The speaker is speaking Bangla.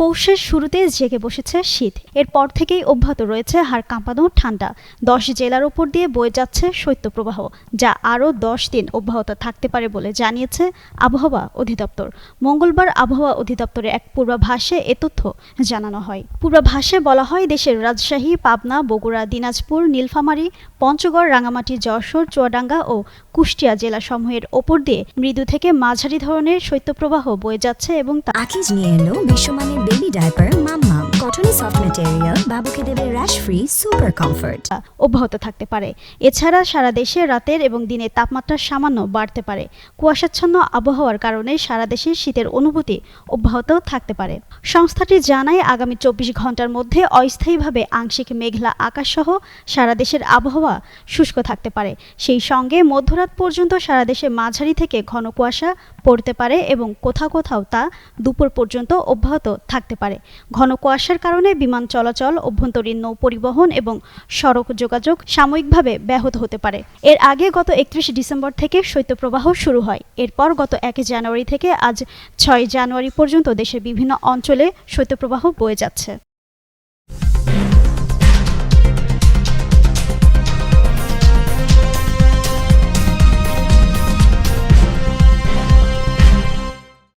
পৌষের শুরুতে জেগে বসেছে শীত। এরপর থেকেই অব্যাহত রয়েছে হাড় কাঁপানো ঠান্ডা। দশ জেলার ওপর দিয়ে বয়ে যাচ্ছে শৈত্যপ্রবাহ, যা আরও দশ দিন অব্যাহত থাকতে পারে বলে জানিয়েছে আবহাওয়া অধিদপ্তর। মঙ্গলবার আবহাওয়া অধিদপ্তরের এক পূর্বাভাসে এ তথ্য জানানো হয়। পূর্বাভাসে বলা হয়, দেশের রাজশাহী, পাবনা, বগুড়া, দিনাজপুর, নীলফামারী, পঞ্চগড় রাঙামাটি যশোর, চুয়াডাঙ্গা ও কুষ্টিয়া জেলাসমূহের ওপর দিয়ে মৃদু থেকে মাঝারি ধরনের শৈত্যপ্রবাহ বয়ে যাচ্ছে এবং আকিজ নিয়ে এলো বিশ্বমানের বেবি ডাইপার মাম্মাম কটনি সফট ম্যাটেরিয়াল বাবুকে দেবে র্যাশ ফ্রি সুপার কমফর্ট অব্যাহত থাকতে পারে। এছাড়া সারা দেশে রাতের এবং দিনের তাপমাত্রা সামান্য বাড়তে পারে। কুয়াশাচ্ছন্ন আবহাওয়ার কারণে সারা দেশে শীতের অনুভূতি অব্যাহত থাকতে পারে। সংস্থাটি জানায় আগামী চব্বিশ ঘণ্টার মধ্যে অস্থায়ীভাবে আংশিক মেঘলা আকাশ সহ সারা দেশের আবহাওয়া শুষ্ক থাকতে পারে। সেই সঙ্গে মধ্যরাত পর্যন্ত সারা দেশে মাঝারি থেকে ঘন কুয়াশা পড়তে পারে এবং কোথাও কোথাও তা দুপুর পর্যন্ত অব্যাহত থাকতে পারে। ঘন কুয়াশার কারণে বিমান চলাচল, অভ্যন্তরীণ নৌ পরিবহন এবং সড়ক যোগাযোগ সাময়িকভাবে ব্যাহত হতে পারে। এর আগে গত একত্রিশ ডিসেম্বর থেকে শৈত্যপ্রবাহ শুরু হয়। এরপর গত এক জানুয়ারি থেকে আজ ছয় জানুয়ারি পর্যন্ত দেশের বিভিন্ন অঞ্চলে শৈত্যপ্রবাহ বয়ে যাচ্ছে।